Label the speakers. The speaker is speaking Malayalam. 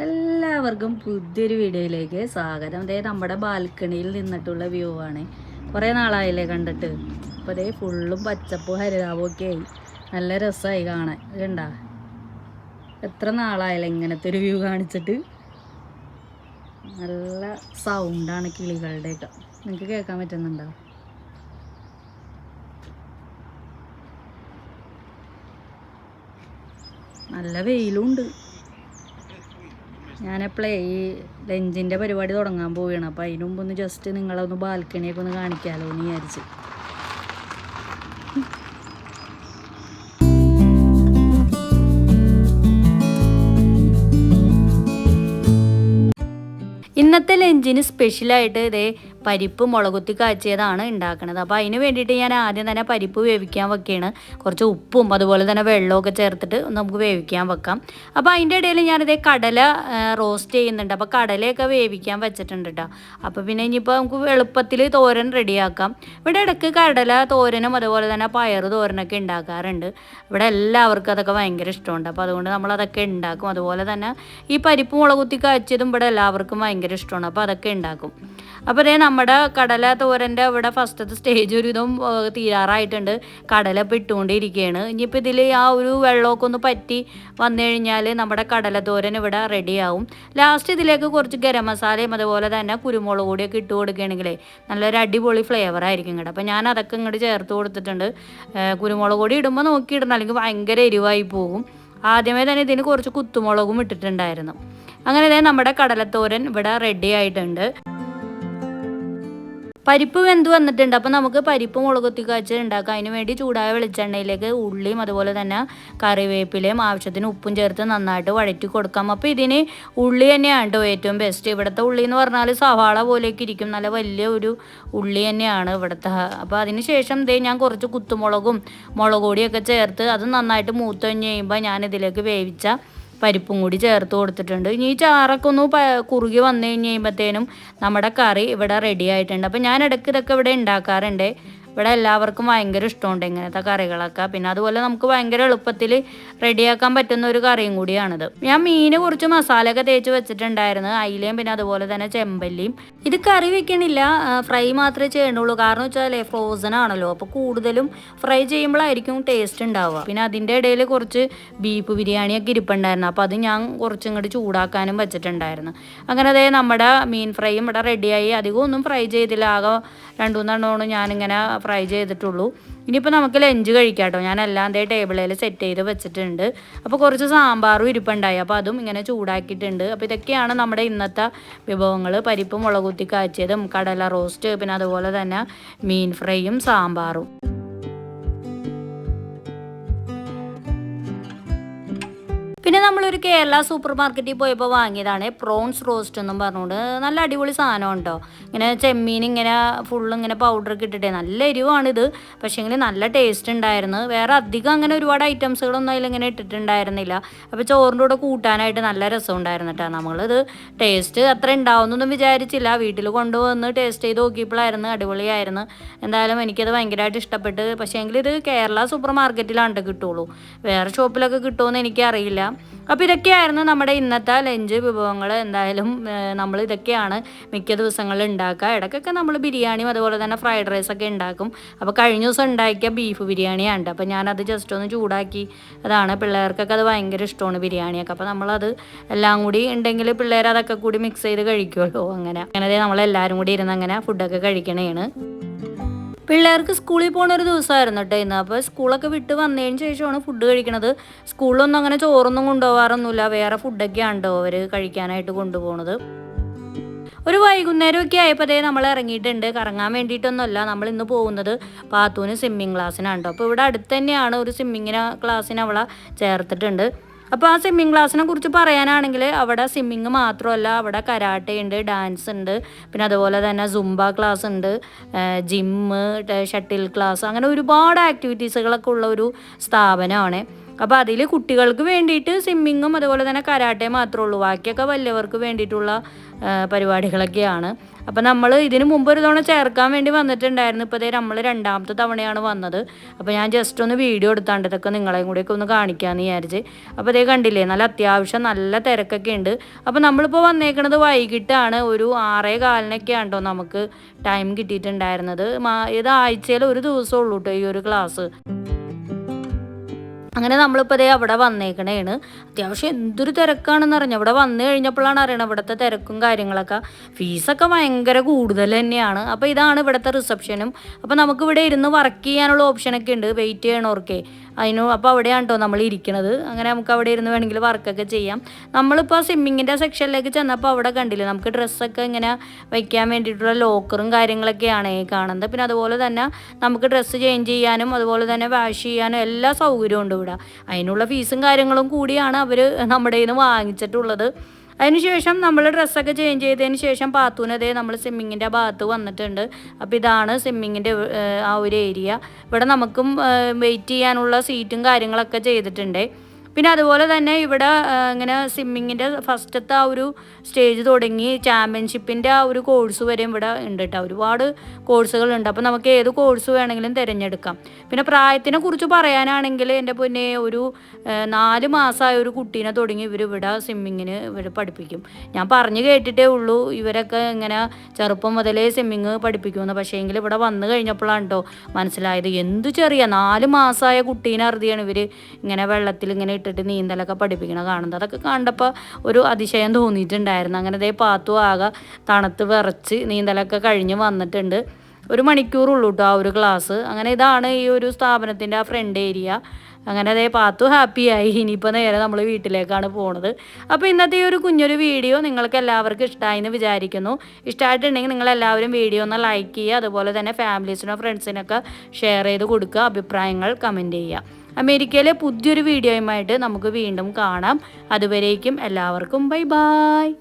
Speaker 1: എല്ലാവർക്കും പുതിയൊരു വീഡിയോയിലേക്ക് സ്വാഗതം. അതേ നമ്മുടെ ബാൽക്കണിയിൽ നിന്നിട്ടുള്ള വ്യൂ ആണ്. കുറേ നാളായില്ലേ കണ്ടിട്ട്. അപ്പോൾ അതേ ഫുള്ളും പച്ചപ്പും ഹരിതാവും ഒക്കെ ആയി. നല്ല രസമായി കാണാൻ. കണ്ടാ എത്ര നാളായില്ല ഇങ്ങനത്തെ ഒരു വ്യൂ കാണിച്ചിട്ട്? നല്ല സൗണ്ടാണ് കിളികളുടെയൊക്കെ. നിങ്ങൾക്ക് കേൾക്കാൻ പറ്റുന്നുണ്ടോ? നല്ല വെയിലുണ്ട് ഞാനെപ്പോഴേ ഈ ലഞ്ചിന്റെ പരിപാടി തുടങ്ങാൻ പോവുകയാണ്. അപ്പോൾ അതിന് മുമ്പ് ഒന്ന് ജസ്റ്റ് നിങ്ങളെ ഒന്ന് ബാൽക്കണിയൊക്കെ ഒന്ന് കാണിക്കാമല്ലോ എന്ന് വിചാരിച്ച്. ഇന്നത്തെ ലഞ്ചിന് സ്പെഷ്യലായിട്ട് ഇതേ പരിപ്പ് മുളകുത്തി കാച്ചിയതാണ് ഉണ്ടാക്കുന്നത് അപ്പോൾ അതിന് വേണ്ടിയിട്ട് ഞാൻ ആദ്യം തന്നെ പരിപ്പ് വേവിക്കാൻ വെക്കുകയാണ് കുറച്ച് ഉപ്പും അതുപോലെ തന്നെ വെള്ളമൊക്കെ ചേർത്തിട്ട് നമുക്ക് വേവിക്കാൻ വെക്കാം. അപ്പോൾ അതിന്റെ ഇടയിൽ ഞാനിതേ കടല റോസ്റ്റ് ചെയ്യുന്നുണ്ട്. അപ്പോൾ കടലയൊക്കെ വേവിക്കാൻ വെച്ചിട്ടുണ്ട് കേട്ടോ അപ്പോൾ പിന്നെ ഇനിയിപ്പോൾ നമുക്ക് എളുപ്പത്തിൽ തോരൻ റെഡിയാക്കാം. ഇവിടെ ഇടയ്ക്ക് കടല തോരനും അതുപോലെ തന്നെ പയർ തോരനൊക്കെ ഉണ്ടാക്കാറുണ്ട്. ഇവിടെ എല്ലാവർക്കും അതൊക്കെ ഭയങ്കര ഇഷ്ടമുണ്ട്. അപ്പോൾ അതുകൊണ്ട് നമ്മൾ അതൊക്കെ ഉണ്ടാക്കും. അതുപോലെ തന്നെ ഈ പരിപ്പ് മുളകുത്തി കാച്ചിയതും ഇവിടെ എല്ലാവർക്കും ഭയങ്കര ഇഷ്ടമാണ്. അപ്പോൾ അതൊക്കെ ഉണ്ടാക്കും. അപ്പോൾ അതേ നമ്മുടെ കടല തോരന്റെ അവിടെ ഫസ്റ്റത്തെ സ്റ്റേജ് ഒരു ഇതും തീരാറായിട്ടുണ്ട്. കടല ഇപ്പോൾ ഇട്ടുകൊണ്ടിരിക്കുകയാണ് ഇനിയിപ്പോൾ ഇതിൽ ആ ഒരു വെള്ളമൊക്കെ ഒന്ന് പറ്റി വന്നു കഴിഞ്ഞാൽ നമ്മുടെ കടല തോരൻ ഇവിടെ റെഡിയാവും ലാസ്റ്റ് ഇതിലേക്ക് കുറച്ച് ഗരം മസാലയും അതുപോലെ തന്നെ കുരുമുളക് പൊടിയൊക്കെ ഇട്ട് കൊടുക്കുകയാണെങ്കിലേ നല്ലൊരു അടിപൊളി ഫ്ലേവർ ആയിരിക്കും കേട്ടോ അപ്പോൾ ഞാൻ അതൊക്കെ ഇങ്ങോട്ട് ചേർത്ത് കൊടുത്തിട്ടുണ്ട്. കുരുമുളക് പൊടി ഇടുമ്പോൾ നോക്കിയിടണം. അല്ലെങ്കിൽ ഭയങ്കര എരിവായി പോകും. ആദ്യമേ തന്നെ ഇതിന് കുറച്ച് കുത്തുമുളകും ഇട്ടിട്ടുണ്ടായിരുന്നു. അങ്ങനെ നമ്മുടെ കടലത്തോരൻ ഇവിടെ റെഡി ആയിട്ടുണ്ട്. പരിപ്പ് വെന്ത് വന്നിട്ടുണ്ട്. അപ്പോൾ നമുക്ക് പരിപ്പ് മുളകുത്തി കാച്ച് ഉണ്ടാക്കാം അതിന് വേണ്ടി ചൂടായ വെളിച്ചെണ്ണയിലേക്ക് ഉള്ളിയും അതുപോലെ തന്നെ കറിവേപ്പിലയും ആവശ്യത്തിന് ഉപ്പും ചേർത്ത് നന്നായിട്ട് വഴറ്റി കൊടുക്കാം. അപ്പോൾ ഇതിന് ഉള്ളി തന്നെയാണ് ഏറ്റവും ബെസ്റ്റ് ഇവിടുത്തെ ഉള്ളി എന്ന് പറഞ്ഞാൽ സവാള പോലെയൊക്കെ ഇരിക്കും. നല്ല വലിയ ഒരു ഉള്ളി തന്നെയാണ് ഇവിടുത്തെ. അപ്പോൾ അതിന് ശേഷം ദേ ഞാൻ കുറച്ച് കുത്തുമുളകും മുളക് പൊടിയൊക്കെ ചേർത്ത് അത് നന്നായിട്ട് മൂത്ത് കഴിഞ്ഞ് കഴിയുമ്പോൾ ഞാൻ ഇതിലേക്ക് വേവിച്ച പരിപ്പും കൂടി ചേർത്ത് കൊടുത്തിട്ടുണ്ട്. ഇനി ഈ ചാറൊക്കെ ഒന്ന് കുറുകി വന്നു കഴിഞ്ഞ് കഴിയുമ്പോഴത്തേനും നമ്മുടെ കറി ഇവിടെ റെഡി ആയിട്ടുണ്ട്. അപ്പോൾ ഞാൻ ഇടയ്ക്ക് ഇതൊക്കെ ഇവിടെ ഉണ്ടാക്കാറുണ്ട്. ഇവിടെ എല്ലാവർക്കും ഭയങ്കര ഇഷ്ടമുണ്ട് ഇങ്ങനത്തെ കറികളൊക്കെ. പിന്നെ അതുപോലെ നമുക്ക് ഭയങ്കര എളുപ്പത്തിൽ റെഡിയാക്കാൻ പറ്റുന്ന ഒരു കറിയും കൂടിയാണിത്. ഞാൻ മീന് കുറച്ച് മസാലയൊക്കെ തേച്ച് വെച്ചിട്ടുണ്ടായിരുന്നു. അയിലയും പിന്നെ അതുപോലെ തന്നെ ചെമ്പല്ലിയും. ഇത് കറി വെക്കണില്ല. ഫ്രൈ മാത്രമേ ചെയ്യണുള്ളൂ. കാരണം വെച്ചാൽ ഫ്രോസൺ ആണല്ലോ. അപ്പോൾ കൂടുതലും ഫ്രൈ ചെയ്യുമ്പോഴായിരിക്കും ടേസ്റ്റ് ഉണ്ടാവുക. പിന്നെ അതിന്റെ ഇടയിൽ കുറച്ച് ബീഫ് ബിരിയാണിയൊക്കെ ഇരിപ്പുണ്ടായിരുന്നു. അപ്പോൾ അത് ഞാൻ കുറച്ചും ഇങ്ങോട്ട് ചൂടാക്കാനും വെച്ചിട്ടുണ്ടായിരുന്നു. അങ്ങനെ അതേ നമ്മുടെ മീൻ ഫ്രൈയും ഇവിടെ റെഡിയായി അധികം ഒന്നും ഫ്രൈ ചെയ്തില്ല. ആകെ രണ്ടു മൂന്നെണ്ണമാണ് ഞാനിങ്ങനെ ഫ്രൈ ചെയ്തിട്ടുള്ളൂ. ഇനിയിപ്പോൾ നമുക്ക് ലഞ്ച് കഴിക്കാം കേട്ടോ ഞാൻ എല്ലാം അതേ ടേബിളിൽ സെറ്റ് ചെയ്ത് വെച്ചിട്ടുണ്ട്. അപ്പോൾ കുറച്ച് സാമ്പാറും ഇരിപ്പുണ്ടായി. അപ്പോൾ അതും ഇങ്ങനെ ചൂടാക്കിയിട്ടുണ്ട്. അപ്പോൾ ഇതൊക്കെയാണ് നമ്മുടെ ഇന്നത്തെ വിഭവങ്ങൾ പരിപ്പ് മുളകുത്തി കാച്ചിയതും കടല റോസ്റ്റ് പിന്നെ അതുപോലെ തന്നെ മീൻ ഫ്രൈയും സാമ്പാറും. പിന്നെ നമ്മളൊരു കേരള സൂപ്പർ മാർക്കറ്റിൽ പോയപ്പോൾ വാങ്ങിയതാണ് പ്രോൺസ് റോസ്റ്റ് എന്നും പറഞ്ഞുകൊണ്ട്. നല്ല അടിപൊളി സാധനം ഉണ്ടോ? ഇങ്ങനെ ചെമ്മീൻ ഇങ്ങനെ ഫുള്ള് ഇങ്ങനെ പൗഡറൊക്കെ ഇട്ടിട്ടേ. നല്ല എരിവാണിത് പക്ഷേങ്കിൽ നല്ല ടേസ്റ്റ് ഉണ്ടായിരുന്നു. വേറെ അധികം അങ്ങനെ ഒരുപാട് ഐറ്റംസുകളൊന്നും അതിലിങ്ങനെ ഇട്ടിട്ടുണ്ടായിരുന്നില്ല. അപ്പോൾ ചോറിന്റെ കൂടെ കൂട്ടാനായിട്ട് നല്ല രസം ഉണ്ടായിരുന്നു കേട്ടോ നമ്മളിത് ടേസ്റ്റ് അത്ര ഉണ്ടാവുന്നൊന്നും വിചാരിച്ചില്ല. വീട്ടിൽ കൊണ്ടുവന്ന് ടേസ്റ്റ് ചെയ്ത് നോക്കിയപ്പോഴായിരുന്നു അടിപൊളിയായിരുന്നു. എന്തായാലും എനിക്കത് ഭയങ്കരമായിട്ട് ഇഷ്ടപ്പെട്ട്. പക്ഷേങ്കിൽ ഇത് കേരള സൂപ്പർ മാർക്കറ്റിലാണ് ട്ടോ കിട്ടുള്ളൂ. വേറെ ഷോപ്പിലൊക്കെ കിട്ടുമെന്ന് എനിക്കറിയില്ല. അപ്പോൾ ഇതൊക്കെയായിരുന്നു നമ്മുടെ ഇന്നത്തെ ലഞ്ച് വിഭവങ്ങൾ. എന്തായാലും നമ്മൾ ഇതൊക്കെയാണ് മിക്ക ദിവസങ്ങളിൽ ഉണ്ടാക്കുക. ഇടയ്ക്കൊക്കെ നമ്മൾ ബിരിയാണിയും അതുപോലെ തന്നെ ഫ്രൈഡ് റൈസൊക്കെ ഉണ്ടാക്കും. അപ്പോൾ കഴിഞ്ഞ ദിവസം ഉണ്ടാക്കിയ ബീഫ് ബിരിയാണിയാണ്. അപ്പോൾ ഞാനത് ജസ്റ്റ് ഒന്ന് ചൂടാക്കി അതാണ്. പിള്ളേർക്കൊക്കെ അത് ഭയങ്കര ഇഷ്ടമാണ് ബിരിയാണിയൊക്കെ. അപ്പോൾ നമ്മളത് എല്ലാം കൂടി ഉണ്ടെങ്കിൽ പിള്ളേർ അതൊക്കെ കൂടി മിക്സ് ചെയ്ത് കഴിക്കുമല്ലോ. അങ്ങനെ. അങ്ങനെ നമ്മളെല്ലാവരും കൂടി ഇരുന്ന് അങ്ങനെ ഫുഡൊക്കെ കഴിക്കണേണ്. പിള്ളേർക്ക് സ്കൂളിൽ പോണ ഒരു ദിവസമായിരുന്നു കേട്ടോ ഇന്ന്. അപ്പോൾ സ്കൂളൊക്കെ വിട്ട് വന്നതിന് ശേഷമാണ് ഫുഡ് കഴിക്കണത്. സ്കൂളിലൊന്നും അങ്ങനെ ചോറൊന്നും കൊണ്ടുപോകാറൊന്നുമില്ല. വേറെ ഫുഡൊക്കെയാണ് കേട്ടോ അവർ കഴിക്കാനായിട്ട് കൊണ്ടുപോകണത് ഒരു വൈകുന്നേരമൊക്കെ ആയപ്പോൾ അതേ നമ്മൾ ഇറങ്ങിയിട്ടുണ്ട്. കറങ്ങാൻ വേണ്ടിയിട്ടൊന്നുമല്ല. നമ്മൾ ഇന്ന് പോകുന്നത് പാത്തൂന് സ്വിമ്മിങ് ക്ലാസ്സിനാണ് കേട്ടോ. അപ്പോൾ ഇവിടെ അടുത്ത് തന്നെയാണ് ഒരു സ്വിമ്മിങ്ങിന് ക്ലാസ്സിന് അവളെ ചേർത്തിട്ടുണ്ട്. അപ്പോൾ ആ സ്വിമ്മിങ് ക്ലാസ്സിനെ കുറിച്ച് പറയാനാണെങ്കിൽ അവിടെ സ്വിമ്മിങ് മാത്രമല്ല അവിടെ കരാട്ടെ ഉണ്ട് ഡാൻസ് ഉണ്ട് പിന്നെ അതുപോലെ തന്നെ സുംബ ക്ലാസ് ഉണ്ട് ജിമ്മ് ഷട്ടിൽ ക്ലാസ് അങ്ങനെ ഒരുപാട് ആക്ടിവിറ്റീസുകളൊക്കെ ഉള്ള ഒരു സ്ഥാപനമാണ്. അപ്പോൾ അതിൽ കുട്ടികൾക്ക് വേണ്ടിയിട്ട് സ്വിമ്മിങ്ങും അതുപോലെ തന്നെ കരാട്ടെ മാത്രമേ ഉള്ളൂ. ബാക്കിയൊക്കെ വലിയവർക്ക് വേണ്ടിയിട്ടുള്ള പരിപാടികളൊക്കെയാണ്. അപ്പോൾ നമ്മൾ ഇതിന് മുമ്പ് ഒരു തവണ ചേർക്കാൻ വേണ്ടി വന്നിട്ടുണ്ടായിരുന്നു. ഇപ്പോൾ നമ്മൾ രണ്ടാമത്തെ തവണയാണ് വന്നത്. അപ്പോൾ ഞാൻ ജസ്റ്റ് ഒന്ന് വീഡിയോ എടുത്താണ്ട് ഇതൊക്കെ നിങ്ങളെയും കൂടിയൊക്കെ ഒന്ന് കാണിക്കാമെന്ന് വിചാരിച്ച്. അപ്പോൾ ഇതേ കണ്ടില്ലേ നല്ല അത്യാവശ്യം നല്ല തിരക്കൊക്കെ ഉണ്ട്. അപ്പോൾ നമ്മളിപ്പോൾ വന്നേക്കണത് വൈകിട്ടാണ്. ഒരു ആറേ കാലിനൊക്കെ ആണ്ടോ നമുക്ക് ടൈം കിട്ടിയിട്ടുണ്ടായിരുന്നത്. ഇത് ആഴ്ചയിൽ ഒരു ദിവസമേ ഉള്ളൂ കേട്ടോ ഈ ഒരു ക്ലാസ് അങ്ങനെ നമ്മളിപ്പോൾ ദേ അവിടെ വന്നേക്കണേണ്. അത്യാവശ്യം എന്തൊരു തിരക്കാണെന്ന് അറിഞ്ഞു അവിടെ വന്നു കഴിഞ്ഞപ്പോഴാണ് അറിയണം ഇവിടുത്തെ തിരക്കും കാര്യങ്ങളൊക്കെ. ഫീസൊക്കെ ഭയങ്കര കൂടുതൽ തന്നെയാണ്. അപ്പോൾ ഇതാണ് ഇവിടുത്തെ റിസപ്ഷനും. അപ്പോൾ നമുക്ക് ഇവിടെ ഇരുന്ന് വർക്ക് ചെയ്യാനുള്ള ഓപ്ഷനൊക്കെ ഉണ്ട്. വെയിറ്റ് ചെയ്യണവർക്കേ. അതിന് അപ്പോൾ അവിടെയാണ് കേട്ടോ നമ്മൾ ഇരിക്കണത്. അങ്ങനെ നമുക്ക് അവിടെ ഇരുന്ന് വേണമെങ്കിൽ വർക്കൊക്കെ ചെയ്യാം. നമ്മളിപ്പോൾ സ്വിമ്മിങ്ങിന്റെ സെക്ഷനിലേക്ക് ചെന്നപ്പോൾ അവിടെ കണ്ടില്ല നമുക്ക് ഡ്രസ്സൊക്കെ ഇങ്ങനെ വയ്ക്കാൻ വേണ്ടിയിട്ടുള്ള ലോക്കറും കാര്യങ്ങളൊക്കെയാണ് കാണുന്നത്. പിന്നെ അതുപോലെ തന്നെ നമുക്ക് ഡ്രസ്സ് ചേഞ്ച് ചെയ്യാനും അതുപോലെ തന്നെ വാഷ് ചെയ്യാനും എല്ലാ സൗകര്യവും ഉണ്ട് ഇവിടെ. അതിനുള്ള ഫീസും കാര്യങ്ങളും കൂടിയാണ് അവർ നമ്മുടെ കയ്യിൽ നിന്ന് വാങ്ങിച്ചിട്ടുള്ളത്. അതിനുശേഷം നമ്മൾ ഡ്രസ്സൊക്കെ ചേഞ്ച് ചെയ്തതിന് ശേഷം പാത്തൂനതേ നമ്മൾ സ്വിമ്മിങ്ങിന്റെ ഭാഗത്ത് വന്നിട്ടുണ്ട്. അപ്പോൾ ഇതാണ് സ്വിമ്മിങ്ങിന്റെ ആ ഒരു ഏരിയ ഇവിടെ നമുക്കും വെയിറ്റ് ചെയ്യാനുള്ള സീറ്റും കാര്യങ്ങളൊക്കെ ചെയ്തിട്ടുണ്ട്. പിന്നെ അതുപോലെ തന്നെ ഇവിടെ ഇങ്ങനെ സ്വിമ്മിങ്ങിന്റെ ഫസ്റ്റത്തെ ആ ഒരു സ്റ്റേജ് തുടങ്ങി ചാമ്പ്യൻഷിപ്പിന്റെ ആ ഒരു കോഴ്സ് വരെ ഇവിടെ ഉണ്ട് കേട്ടോ ഒരുപാട് കോഴ്സുകളുണ്ട് അപ്പോൾ നമുക്ക് ഏത് കോഴ്സ് വേണമെങ്കിലും തിരഞ്ഞെടുക്കാം. പിന്നെ പ്രായത്തിനെ കുറിച്ച് പറയാനാണെങ്കിൽ എന്റെ പൊന്നെ ഒരു നാല് മാസമായ ഒരു കുട്ടീനെ തുടങ്ങി ഇവർ ഇവിടെ സ്വിമ്മിങ്ങിന് ഇവർ പഠിപ്പിക്കും. ഞാൻ പറഞ്ഞു കേട്ടിട്ടേ ഉള്ളൂ ഇവരൊക്കെ ഇങ്ങനെ ചെറുപ്പം മുതലേ സ്വിമ്മിങ് പഠിപ്പിക്കുമെന്ന്. പക്ഷേ എങ്കിൽ ഇവിടെ വന്നു കഴിഞ്ഞപ്പോഴാണ് കേട്ടോ മനസ്സിലായത്. എന്ത് ചെറിയ നാല് മാസമായ കുട്ടീനെ അറുതിയാണ് ഇവർ ഇങ്ങനെ വെള്ളത്തിൽ ഇങ്ങനെ ഇട്ടിട്ട് നീന്തലൊക്കെ പഠിപ്പിക്കണം കാണുന്നത്. അതൊക്കെ കണ്ടപ്പോൾ ഒരു അതിശയം തോന്നിയിട്ടുണ്ടായിരുന്നു. അങ്ങനെ ദേ പാത്തു ആകെ തണുത്ത് വിറച്ച് നീന്തലൊക്കെ കഴിഞ്ഞ് വന്നിട്ടുണ്ട്. ഒരു മണിക്കൂറുള്ളൂ കേട്ടോ ആ ഒരു ക്ലാസ് അങ്ങനെ ഇതാണ് ഈ ഒരു സ്ഥാപനത്തിന്റെ ആ ഫ്രണ്ട് ഏരിയ അങ്ങനെ അതേ പാത്തു ഹാപ്പിയായി ഇനിയിപ്പോൾ നേരെ നമ്മൾ വീട്ടിലേക്കാണ് പോണത്. അപ്പോൾ ഇന്നത്തെ ഈ ഒരു കുഞ്ഞൊരു വീഡിയോ നിങ്ങൾക്ക് എല്ലാവർക്കും ഇഷ്ടമായി എന്ന് വിചാരിക്കുന്നു. ഇഷ്ടമായിട്ടുണ്ടെങ്കിൽ നിങ്ങൾ എല്ലാവരും വീഡിയോ ഒന്ന് ലൈക്ക് ചെയ്യുക. അതുപോലെ തന്നെ ഫാമിലീസിനോ ഫ്രണ്ട്സിനൊക്കെ ഷെയർ ചെയ്ത് കൊടുക്കുക. അഭിപ്രായങ്ങൾ കമന്റ് ചെയ്യുക. അമേരിക്കയിലെ പുതിയൊരു വീഡിയോയുമായിട്ട് നമുക്ക് വീണ്ടും കാണാം. അതുവരേക്കും എല്ലാവർക്കും ബൈ ബായ്